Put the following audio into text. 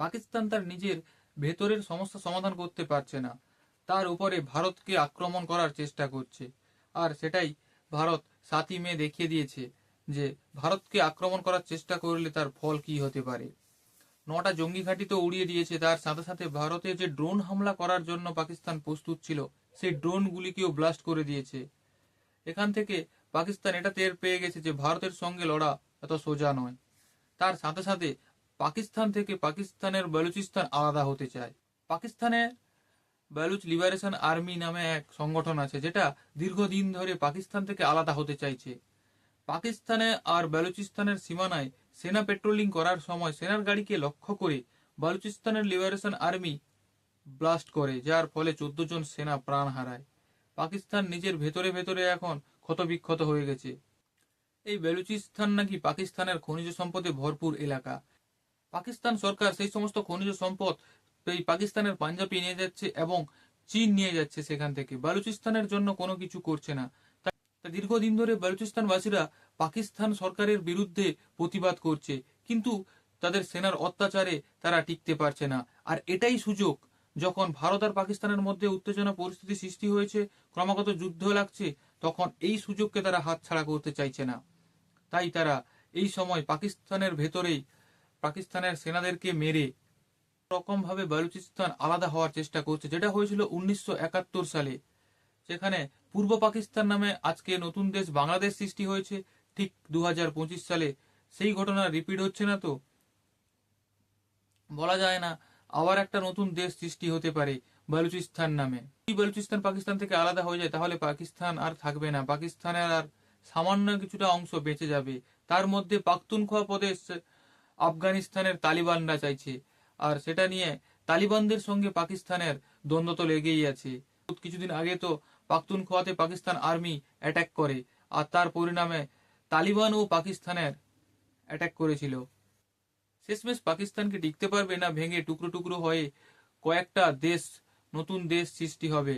পাকিস্তান তার নিজের ভেতরের সমস্যা সমাধান করতে পারছে না। তার উপরে ভারতকে আক্রমণ করার চেষ্টা করছে। আর সেটাই ভারত সাতই মে দেখিয়ে দিয়েছে যে ভারতকে আক্রমণ করার চেষ্টা করলে তার ফল কি হতে পারে। নটা জঙ্গি ঘাঁটি তো উড়িয়ে দিয়েছে। তার সাথে সাথে ভারতে যে ড্রোন হামলা করার জন্য পাকিস্তান প্রস্তুত ছিল, সেই ড্রোনগুলিকেও ব্লাস্ট করে দিয়েছে। এখান থেকে পাকিস্তান এটা টের পেয়ে গেছে যে ভারতের সঙ্গে লড়া এত সোজা নয়। তার সাথে সাথে পাকিস্তান থেকে পাকিস্তানের বেলুচিস্তান আলাদা হতে চায়। পাকিস্তানে বেলুচ লিবারেশন আর্মি নামে এক সংগঠন আছে, যেটা দীর্ঘদিন ধরে পাকিস্তান থেকে আলাদা হতে চাইছে। পাকিস্তানে আর বেলুচিস্তানের সীমানায় সেনা পেট্রোলিং করার সময় সেনার গাড়িকে লক্ষ্য করে বালুচিস্তানের লিবারেশন আর্মি ব্লাস্ট করে, যার ফলে চোদ্দ জন সেনা প্রাণ হারায়। পাকিস্তান নিজের ভেতরে ভেতরে এখন ক্ষতবিক্ষত হয়ে গেছে। এই বেলুচিস্তান নাকি পাকিস্তানের খনিজ সম্পদে ভরপুর এলাকা? পাকিস্তান সরকার সেই সমস্ত খনিজ সম্পদ এই পাকিস্তানের পাঞ্জাবি নিয়ে যাচ্ছে এবং চীন নিয়ে যাচ্ছে সেখান থেকে। বালুচিস্তানের জন্য কোনো কিছু করছে না। দীর্ঘদিন ধরে বালুচিস্তানবাসীরা পাকিস্তান সরকারের বিরুদ্ধে প্রতিবাদ করছে, কিন্তু তাদের সেনার অত্যাচারে তারা টিকতে পারছে না। আর এটাই সুযোগ যখন ভারত আর পাকিস্তানের মধ্যে উত্তেজনা পরিস্থিতি সৃষ্টি হয়েছে, ক্রমাগত যুদ্ধ লাগছে, তখন এই সুযোগকে তারা হাতছাড়া করতে চাইছে না। তাই তারা এই সময় পাকিস্তানের ভেতরেই পাকিস্তানের সেনাদেরকে মেরে রকম ভাবে বালুচিস্তান আলাদা হওয়ার চেষ্টা করছে, যেটা হয়েছিল উনিশশো একাত্তর সালে সেখানে পূর্ব পাকিস্তান নামে আজকে নতুন দেশ বাংলাদেশ সৃষ্টি হয়েছে, ঠিক দুহাজার পঁচিশ সালে। সেই ঘটনা রিপিট হচ্ছে না তো? বলা যায় না, আবার একটা নতুন দেশ সৃষ্টি হতে পারে বালুচিস্তান নামে। যদি বালুচিস্তান পাকিস্তান থেকে আলাদা হয়ে যায়, তাহলে পাকিস্তান আর থাকবে না। পাকিস্তানের আর সামান্য কিছুটা অংশ বেঁচে যাবে। তার মধ্যে পাখতুনখোয়া প্রদেশ আফগানিস্তানের তালিবানরা চাইছে। আর সেটা নিয়ে তালিবানদের সঙ্গে পাকিস্তানের দ্বন্দ্ব তো লেগেই আছে। কিছুদিন আগে তো পাখতুনখোয়াতে পাকিস্তান আর্মি অ্যাটাক করে, আর তার পরিণামে তালিবান ও পাকিস্তানের অ্যাটাক করেছিল। শেষমেশ পাকিস্তানকে টিকতে পারবে না, ভেঙে টুকরো টুকরো হয়ে কয়েকটা দেশ, নতুন দেশ সৃষ্টি হবে।